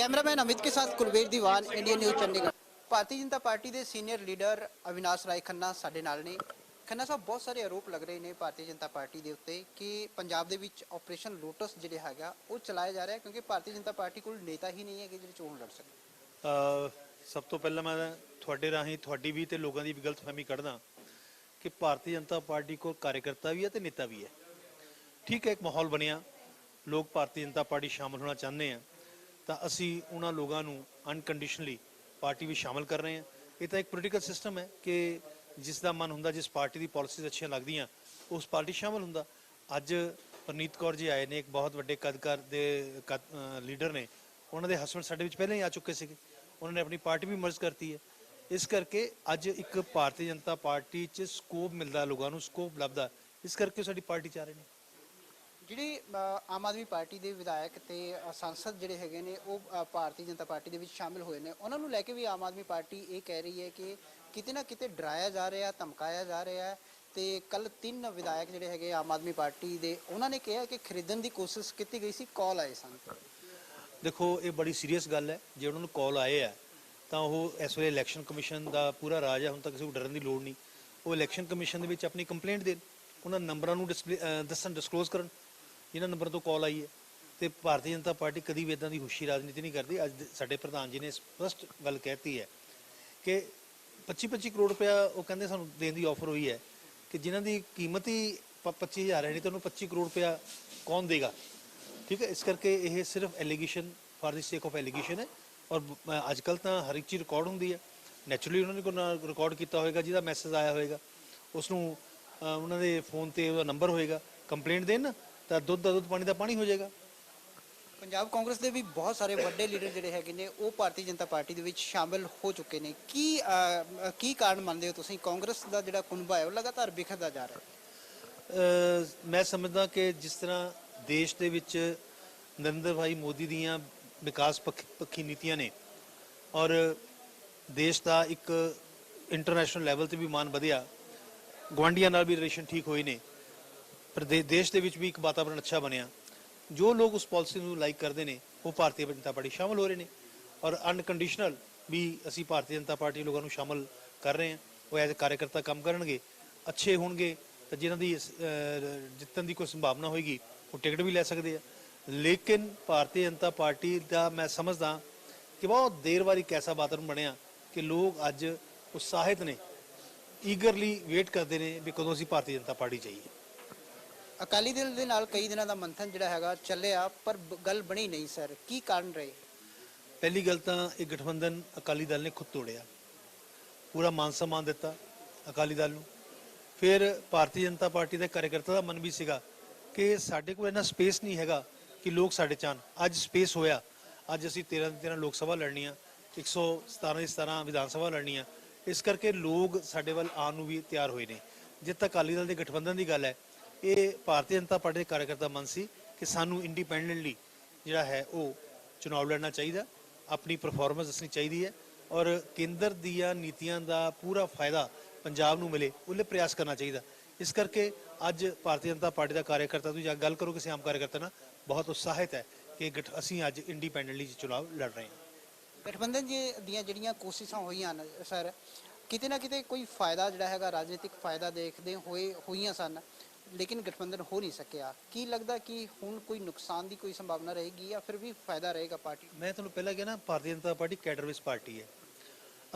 Cameraman Amit ਕੇ ਸਾਥ Kulveer Diwan, Indian news Chandigarh. Bharatiya Janata Party ਦੇ ਸੀਨੀਅਰ ਲੀਡਰ ਅਵਿਨਾਸ਼ ਰਾਏ ਖੰਨਾ ਸਾਡੇ ਨਾਲ ਨੇ। ਖੰਨਾ ਸਾਹਿਬ, ਬਹੁਤ ਸਾਰੇ ਆਰੋਪ ਲੱਗ ਰਹੇ ਨੇ ਭਾਰਤੀ ਜਨਤਾ ਪਾਰਟੀ ਦੇ ਉੱਤੇ ਕਿ ਪੰਜਾਬ ਦੇ ਵਿੱਚ ਆਪਰੇਸ਼ਨ ਲੋਟਸ ਜਿਹੜੇ ਹੈਗਾ, ਉਹ ਚਲਾਇਆ ਜਾ ਰਿਹਾ ਕਿਉਂਕਿ ਭਾਰਤੀ ਜਨਤਾ ਪਾਰਟੀ ਕੋਲ ਨੇਤਾ ਹੀ ਨਹੀਂ ਹੈ ਜਿਹੜੇ ਚੋਣ ਲੜ ਸਕਣ। ਸਭ ਤੋਂ ਪਹਿਲਾਂ ਮੈਂ ਤੁਹਾਡੇ ਰਾਹੀਂ, ਤੁਹਾਡੀ ਵੀ ਤੇ ਲੋਕਾਂ ਦੀ ਵੀ ਗਲਤਫਹਿਮੀ ਕੱਢਦਾ ਕਿ ਭਾਰਤੀ ਜਨਤਾ ਪਾਰਟੀ ਕੋਲ ਕਾਰਜਕਰਤਾ ਵੀ ਹੈ ਤੇ ਨੇਤਾ ਵੀ ਹੈ। ਠੀਕ ਹੈ, ਇੱਕ ਮਾਹੌਲ ਬਣਿਆ। ਲੋਕ ਭਾਰਤੀ ਜਨਤਾ ਪਾਰਟੀ ਸ਼ਾਮਲ ਹੋਣਾ ਚਾਹੁੰਦੇ ਆ। ਤਾਂ ਅਸੀਂ ਉਹਨਾਂ ਲੋਕਾਂ ਨੂੰ ਅਨਕੰਡੀਸ਼ਨਲੀ ਪਾਰਟੀ ਵਿੱਚ ਸ਼ਾਮਲ ਕਰ ਰਹੇ ਹਾਂ। ਇਹ ਤਾਂ ਇੱਕ ਪੋਲੀਟੀਕਲ ਸਿਸਟਮ ਹੈ ਕਿ ਜਿਸ ਦਾ ਮਨ ਹੁੰਦਾ, ਜਿਸ ਪਾਰਟੀ ਦੀ ਪਾਲਿਸੀਜ਼ ਅੱਛੀਆਂ ਲੱਗਦੀਆਂ, ਉਸ ਪਾਰਟੀ 'ਚ ਸ਼ਾਮਲ ਹੁੰਦਾ। ਅੱਜ ਪਰਨੀਤ ਕੌਰ ਜੀ ਆਏ ਨੇ, ਇੱਕ ਬਹੁਤ ਵੱਡੇ ਕਦਕਾਰ ਦੇ ਲੀਡਰ ਨੇ। ਉਹਨਾਂ ਦੇ ਹਸਬੰਡ ਸਾਡੇ ਵਿੱਚ ਪਹਿਲਾਂ ਹੀ ਆ ਚੁੱਕੇ ਸੀਗੇ। ਉਹਨਾਂ ਨੇ ਆਪਣੀ ਪਾਰਟੀ ਵੀ ਮਰਜ ਕਰਤੀ ਹੈ। ਇਸ ਕਰਕੇ ਅੱਜ ਇੱਕ ਭਾਰਤੀ ਜਨਤਾ ਪਾਰਟੀ 'ਚ ਸਕੋਪ ਮਿਲਦਾ, ਲੋਕਾਂ ਨੂੰ ਸਕੋਪ ਲੱਭਦਾ। ਇਸ ਕਰਕੇ ਉਹ ਸਾਡੀ ਪਾਰਟੀ 'ਚ ਆ ਰਹੇ ਨੇ। ਜਿਹੜੀ ਆਮ ਆਦਮੀ ਪਾਰਟੀ ਦੇ ਵਿਧਾਇਕ ਤੇ ਅ, ਸੰਸਦ ਜਿਹੜੇ ਹੈਗੇ ਨੇ ਉਹ ਭਾਰਤੀ ਜਨਤਾ ਪਾਰਟੀ ਦੇ ਵਿੱਚ ਸ਼ਾਮਿਲ ਹੋਏ ਨੇ। ਉਹਨਾਂ ਨੂੰ ਲੈ ਕੇ ਵੀ ਆਮ ਆਦਮੀ ਪਾਰਟੀ ਇਹ ਕਹਿ ਰਹੀ ਹੈ ਕਿ ਕਿਤੇ ਨਾ ਕਿਤੇ ਡਰਾਇਆ ਜਾ ਰਿਹਾ ਧਮਕਾਇਆ ਜਾ ਰਿਹਾ ਹੈ ਤੇ ਕੱਲ ਤਿੰਨ ਵਿਧਾਇਕ ਜਿਹੜੇ ਹੈਗੇ ਆਮ ਆਦਮੀ ਪਾਰਟੀ ਦੇ ਉਹਨਾਂ ਨੇ ਕਿਹਾ ਕਿ ਖਰੀਦਣ ਦੀ ਕੋਸ਼ਿਸ਼ ਕੀਤੀ ਗਈ ਸੀ ਕਾਲ ਆਏ ਸਨ। ਦੇਖੋ ਇਹ ਬੜੀ ਸੀਰੀਅਸ ਗੱਲ ਹੈ। ਜੇ ਉਹਨਾਂ ਨੂੰ ਕਾਲ ਆਏ ਆ ਤਾਂ ਉਹ ਇਸ ਵੇਲੇ ਇਲੈਕਸ਼ਨ ਕਮਿਸ਼ਨ ਦਾ ਪੂਰਾ ਰਾਜ ਹੈ ਹੁਣ ਤੱਕ ਕਿਸੇ ਨੂੰ ਡਰਨ ਦੀ ਲੋੜ ਨਹੀਂ। ਉਹ ਇਲੈਕਸ਼ਨ ਕਮਿਸ਼ਨ ਦੇ ਵਿੱਚ ਆਪਣੀ ਕੰਪਲੇਂਟ ਦੇਣ ਉਹਨਾਂ ਨੰਬਰਾਂ ਨੂੰ ਡਿਸਪਲੇ ਦੱਸਣ ਡਿਸਕਲੋਜ਼ ਕਰਨ। ਇਹਨਾਂ ਨੰਬਰ ਤੋਂ ਕਾਲ ਆਈ ਹੈ ਤੇ ਭਾਰਤੀ ਜਨਤਾ ਪਾਰਟੀ ਕਦੀ ਵੀ ਇਦਾਂ ਦੀ ਹੁਸ਼ੀ ਰਾਜਨੀਤੀ ਨਹੀਂ ਕਰਦੀ। ਅੱਜ ਦੇ- ਸਾਡੇ ਪ੍ਰਧਾਨ ਜੀ ਨੇ ਸਪਸ਼ਟ ਗੱਲ ਕਹਿਤੀ ਹੈ ਕਿ 25-25 ਕਰੋੜ ਰੁਪਇਆ ਉਹ ਕਹਿੰਦੇ ਸਾਨੂੰ ਦੇਣ ਦੀ ਆਫਰ ਹੋਈ ਹੈ ਕਿ ਜਿਨ੍ਹਾਂ ਦੀ ਕੀਮਤ ਹੀ 25000 ਹੈ ਨਹੀਂ ਤਾਂ ਉਹਨੂੰ 25 ਕਰੋੜ ਰੁਪਇਆ ਕੌਣ ਦੇਗਾ? ਠੀਕ ਹੈ ਇਸ ਕਰਕੇ ਇਹ ਸਿਰਫ ਐਲੀਗੇਸ਼ਨ ਫਾਰ ਦੀ ਸੇਕ ਆਫ ਐਲੀਗੇਸ਼ਨ ਹੈ ਔਰ ਅੱਜ ਕੱਲ ਤਾਂ ਹਰ ਇੱਕ ਚੀਜ਼ ਰਿਕਾਰਡ ਹੁੰਦੀ ਹੈ। ਨੈਚੁਰਲੀ ਉਹਨਾਂ ਨੇ ਕੋਈ ਰਿਕਾਰਡ ਕੀਤਾ ਹੋਵੇਗਾ ਜਿਹਦਾ ਮੈਸੇਜ ਆਇਆ ਹੋਵੇਗਾ ਉਸ ਨੂੰ ਉਹਨਾਂ ਦੇ ਫੋਨ ਤੇ ਉਹਦਾ ਨੰਬਰ ਹੋਏਗਾ। ਕੰਪਲੇਂਟ ਦੇਣ ਨਾ, ਤਾਂ ਦੁੱਧ ਦਾ ਦੁੱਧ ਪਾਣੀ ਦਾ ਪਾਣੀ ਹੋ ਜਾਏਗਾ। ਪੰਜਾਬ ਕਾਂਗਰਸ ਦੇ ਵੀ ਬਹੁਤ ਸਾਰੇ ਵੱਡੇ ਲੀਡਰ ਜਿਹੜੇ ਹੈਗੇ ਨੇ ਉਹ ਭਾਰਤੀ ਜਨਤਾ ਪਾਰਟੀ ਦੇ ਵਿੱਚ ਸ਼ਾਮਿਲ ਹੋ ਚੁੱਕੇ ਨੇ। ਕੀ ਕੀ ਕਾਰਨ ਮੰਨਦੇ ਹੋ ਤੁਸੀਂ? ਕਾਂਗਰਸ ਦਾ ਜਿਹੜਾ ਕੁਨਬਾ ਹੈ ਉਹ ਲਗਾਤਾਰ ਬਿਖਰਦਾ ਜਾ ਰਿਹਾ ਹੈ। ਅਹ ਮੈਂ ਸਮਝਦਾ ਕਿ ਜਿਸ ਤਰ੍ਹਾਂ ਦੇਸ਼ ਦੇ ਵਿੱਚ ਨਰਿੰਦਰ ਭਾਈ ਮੋਦੀ ਦੀਆਂ ਵਿਕਾਸ ਪੱਖ- ਪੱਖੀ ਨੀਤੀਆਂ ਨੇ ਔਰ ਦੇਸ਼ ਦਾ ਇੱਕ ਇੰਟਰਨੈਸ਼ਨਲ ਲੈਵਲ ਤੇ ਵੀ ਮਾਨ ਵਧਿਆ ਗਵਾਂਡੀਆਂ ਨਾਲ ਵੀ ਰਿਲੇਸ਼ਨ ਠੀਕ ਹੋਏ ਨੇ। ਪਰ ਦੇ- ਦੇਸ਼ ਦੇ ਵਿੱਚ ਵੀ ਇੱਕ ਵਾਤਾਵਰਣ ਅੱਛਾ ਬਣਿਆ। ਜੋ ਲੋਕ ਉਸ ਪਾਲਿਸੀ ਨੂੰ ਲਾਈਕ ਕਰਦੇ ਨੇ, ਉਹ ਭਾਰਤੀ ਜਨਤਾ ਪਾਰਟੀ ਸ਼ਾਮਲ ਹੋ ਰਹੇ ਨੇ। ਔਰ ਅਨਕੰਡੀਸ਼ਨਲ ਵੀ ਅਸੀਂ ਭਾਰਤੀ ਜਨਤਾ ਪਾਰਟੀ ਲੋਕਾਂ ਨੂੰ ਸ਼ਾਮਲ ਕਰ ਰਹੇ ਹਾਂ। ਉਹ ਐਜ਼ ਕਾਰਜਕਰਤਾ ਕੰਮ ਕਰਨਗੇ, ਅੱਛੇ ਹੋਣਗੇ, ਤਾਂ ਜਿਨ੍ਹਾਂ ਦੀ ਜਿੱਤਣ ਦੀ ਕੋਈ ਸੰਭਾਵਨਾ ਹੋਏਗੀ, ਉਹ ਟਿਕਟ ਵੀ ਲੈ ਸਕਦੇ ਆ। ਲੇਕਿਨ ਭਾਰਤੀ ਜਨਤਾ ਪਾਰਟੀ ਦਾ ਮੈਂ ਸਮਝਦਾ ਕਿ ਬਹੁਤ ਦੇਰ ਬਾਅਦ ਇੱਕ ਐਸਾ ਵਾਤਾਵਰਣ ਬਣਿਆ ਕਿ ਲੋਕ ਅੱਜ ਉਤਸ਼ਾਹਿਤ ਨੇ ਈਗਰਲੀ ਵੇਟ ਕਰਦੇ ਨੇ ਵੀ ਕਦੋਂ ਅਸੀਂ ਭਾਰਤੀ ਜਨਤਾ ਪਾਰਟੀ ਚਾਹੀਏ ਅਕਾਲੀ ਦਲ ਦੇ ਨਾਲ ਕਈ ਦਿਨਾਂ ਦਾ ਮੰਥਨ ਜਿਹੜਾ ਹੈਗਾ ਚੱਲਿਆ, ਪਰ ਬ- ਗੱਲ ਬਣੀ ਨਹੀਂ ਸਰ। ਕੀ ਕਾਰਨ ਰਹੇ? ਪਹਿਲੀ ਗੱਲ ਤਾਂ ਇਹ ਗਠਬੰਧਨ ਅਕਾਲੀ ਦਲ ਨੇ ਖੁਦ ਤੋੜਿਆ। ਪੂਰਾ ਮਾਨ ਸਨਮਾਨ ਦਿੱਤਾ ਅਕਾਲੀ ਦਲ ਨੂੰ। ਫਿਰ ਭਾਰਤੀ ਜਨਤਾ ਪਾਰਟੀ ਦੇ ਕਾਰਜਕਰਤਾ ਦਾ ਮਨ ਵੀ ਸੀਗਾ ਕਿ ਸਾਡੇ ਕੋਲ ਇਹਨਾਂ ਸਪੇਸ ਨਹੀਂ ਹੈਗਾ ਕਿ ਲੋਕ ਸਾਡੇ ਚਾਹਣ ਅੱਜ ਸਪੇਸ ਹੋਇਆ। ਅੱਜ ਅਸੀਂ 13 ਦੀ 13 ਲੋਕ ਸਭਾ ਲੜਨੀਆਂ 117 ਦੀ 17 ਵਿਧਾਨ ਸਭਾ ਲੜਨੀਆਂ। ਇਸ ਕਰਕੇ ਲੋਕ ਸਾਡੇ ਵੱਲ ਆਉਣ ਨੂੰ ਵੀ ਤਿਆਰ ਹੋਏ ਨੇ। ਜਿੱਥੇ ਤੱਕ ਅਕਾਲੀ ਦਲ ਦੇ ਗਠਬੰਧਨ ਦੀ ਗੱਲ ਹੈ ਇਹ ਭਾਰਤੀ ਜਨਤਾ ਪਾਰਟੀ ਦੇ ਕਾਰਜਕਰਤਾ ਮਨ ਸੀ ਕਿ ਸਾਨੂੰ ਇੰਡੀਪੈਂਡੈਂਟਲੀ ਜਿਹੜਾ ਹੈ ਉਹ ਚੁਣਾਵ ਲੜਨਾ ਚਾਹੀਦਾ, ਆਪਣੀ ਪਰਫਾਰਮੈਂਸ ਦੱਸਣੀ ਚਾਹੀਦੀ ਹੈ ਔਰ ਕੇਂਦਰ ਦੀਆਂ ਨੀਤੀਆਂ ਦਾ ਪੂਰਾ ਫਾਇਦਾ ਪੰਜਾਬ ਨੂੰ ਮਿਲੇ ਉਹਲੇ ਪ੍ਰਯਾਸ ਕਰਨਾ ਚਾਹੀਦਾ। ਇਸ ਕਰਕੇ ਅੱਜ ਭਾਰਤੀ ਜਨਤਾ ਪਾਰਟੀ ਦਾ ਕਾਰਜਕਰਤਾ, ਤੁਸੀਂ ਜਾ ਗੱਲ ਕਰੋ ਕਿਸੇ ਆਮ ਕਾਰਜਕਰਤਾ ਨਾਲ, ਬਹੁਤ ਉਤਸ਼ਾਹਿਤ ਹੈ ਕਿ ਗਠ- ਅਸੀਂ ਅੱਜ ਇੰਡੀਪੈਂਡੈਂਟਲੀ ਚੁਣਾਵ ਲੜ ਰਹੇ ਹਾਂ। ਗਠਬੰਧਨ ਜੀ, ਦੀਆਂ ਜਿਹੜੀਆਂ ਕੋਸ਼ਿਸ਼ਾਂ ਹੋਈਆਂ ਨੇ ਸਰ, ਕਿਤੇ ਨਾ ਕਿਤੇ ਕੋਈ ਫਾਇਦਾ ਜਿਹੜਾ ਹੈਗਾ, ਰਾਜਨੀਤਿਕ ਫਾਇਦਾ ਦੇਖਦੇ ਹੋਏ, ਹੋਈਆਂ ਸਨ। ਲੇਕਿਨ ਗਠਬੰਧਨ ਹੋ ਨਹੀਂ ਸਕਿਆ। ਕੀ ਲੱਗਦਾ ਕਿ ਹੁਣ ਕੋਈ ਨੁਕਸਾਨ ਦੀ ਕੋਈ ਸੰਭਾਵਨਾ ਰਹੇਗੀ ਜਾਂ ਫਿਰ ਵੀ ਫਾਇਦਾ ਰਹੇਗਾ ਪਾਰਟੀ ਨੂੰ? ਮੈਂ ਤੁਹਾਨੂੰ ਪਹਿਲਾਂ ਕਿਹਾ ਨਾ, ਭਾਰਤੀ ਜਨਤਾ ਪਾਰਟੀ ਕੈਡਰਵਿਸ ਪਾਰਟੀ ਹੈ।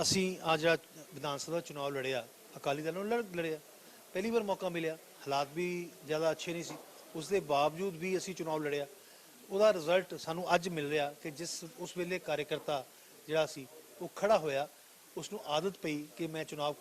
ਅਸੀਂ ਅੱਜ ਜਿਹੜਾ ਵਿਧਾਨ ਸਭਾ ਚੁਣਾਵ ਲੜਿਆ, ਅਕਾਲੀ ਦਲ ਨੂੰ ਲੜ- ਲੜਿਆ। ਪਹਿਲੀ ਵਾਰ ਮੌਕਾ ਮਿਲਿਆ। ਹਾਲਾਤ ਵੀ ਜ਼ਿਆਦਾ ਅੱਛੇ ਨਹੀਂ ਸੀ। ਉਸ ਦੇ ਬਾਵਜੂਦ ਵੀ ਅਸੀਂ ਚੁਣਾਵ ਲੜਿਆ। ਉਹਦਾ ਰਿਜ਼ਲਟ ਸਾਨੂੰ ਅੱਜ ਮਿਲ ਰਿਹਾ ਕਿ ਜਿਸ ਉਸ ਵੇਲੇ ਕਾਰਜਕਰਤਾ ਜਿਹੜਾ ਸੀ, ਉਹ ਖੜਾ ਹੋਇਆ ਉਸ ਨੂੰ ਆਦਤ ਪਈ ਕਿ ਮੈਂ ਚੁਣਾਵ